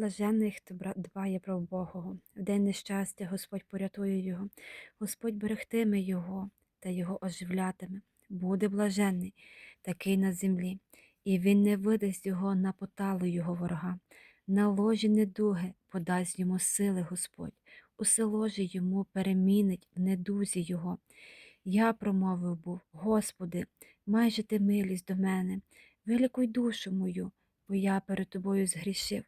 Блаженний, хто дбає про Богого. В день нещастя Господь порятує його, Господь берегтиме його та його оживлятиме. Буде блаженний, такий на землі, і він не видасть його на поталу його ворога. На ложі недуги подасть йому сили Господь, усе ложі йому перемінить в недузі його. Я промовив був, Господи, майже ти милість до мене, вилікуй душу мою, бо я перед тобою згрішив.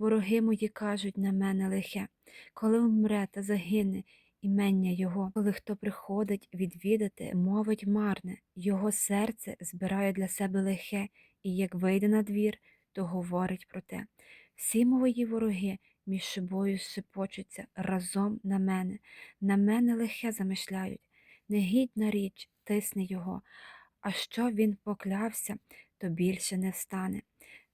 Вороги мої кажуть на мене лихе, коли вмре та загине імення Його, коли хто приходить відвідати, мовить марне, його серце збирає для себе лихе, і як вийде на двір, то говорить про те. Всі мої вороги між собою шепочуться разом на мене, на мене лихе замишляють. Негідна річ, тисне його, а що він поклявся, то більше не встане.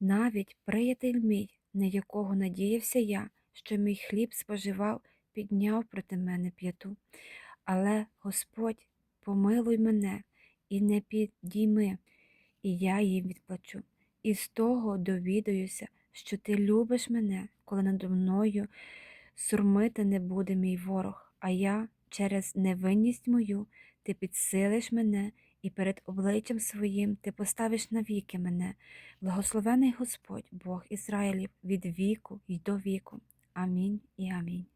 Навіть приятель мій, на якого надіявся я, що мій хліб споживав, підняв проти мене п'яту. Але Господь, помилуй мене і не підійми, і я їм відплачу. І з того довідаюся, що ти любиш мене, коли надо мною сурмити не буде мій ворог, а я через невинність мою ти підсилиш мене, і перед обличчям своїм ти поставиш навіки мене. Благословений Господь, Бог Ізраїлів, від віку й до віку. Амінь і амінь.